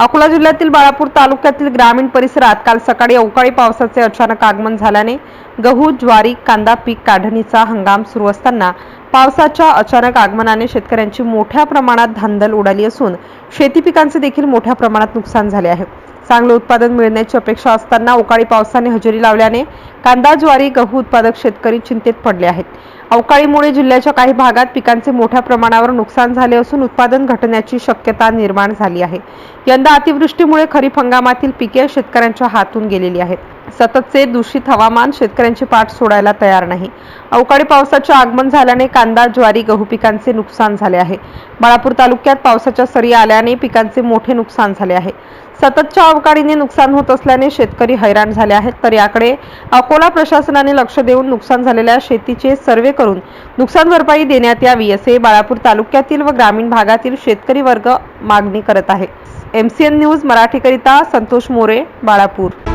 अकोला जिल्ह्यातील बाळापूर तालुक्यातील ग्रामीण परिसरात काल सकाळी अवकाळी पावसाचे अचानक आगमन झाल्याने गहू ज्वारी कांदा पीक काढणीचा हंगाम सुरू असताना पावसाच्या अचानक आगमनाने शेतकऱ्यांची मोठ्या प्रमाणात धांदल उडाली असून शेती पिकांचे देखील मोठ्या प्रमाणात नुकसान झाले आहे. चांगले उत्पादन मिळण्याची अपेक्षा असताना अवकाळी पावसाने हजेरी लावल्याने कांदा ज्वारी गहू उत्पादक शेतकरी चिंतेत पडले आहेत. अवकाळीमुळे जिल्ह्याच्या काही भागात पिकांचे मोठ्या प्रमाणावर नुकसान झाले असून उत्पादन घटण्याची शक्यता निर्माण झाली आहे. यंदा अतिवृष्टीमुळे खरीप हंगामातील पिके शेतकऱ्यांच्या हातून गेलेली आहेत. सततचे दूषित हवामान शेतकऱ्यांची पाठ सोडायला तयार नाही. अवकाळी पावसाचे आगमन झाल्याने कांदा ज्वारी गहू पिकांचे नुकसान झाले आहे. बाळापूर तालुक्यात पावसाच्या सरी आल्याने पिकांचे मोठे नुकसान झाले आहे. सततच्या अवकाळीने नुकसान होत असल्याने शेतकरी हैराण झाले आहेत. तर याकडे अकोला प्रशासनाने लक्ष देऊन नुकसान झालेल्या शेतीचे सर्वे करून नुकसान भरपाई देण्यात यावी असे बाळापूर तालुक्यातील व ग्रामीण भागातील शेतकरी वर्ग मागणी करत आहे. एमसीएन न्यूज मराठीकरिता संतोष मोरे बाळापूर.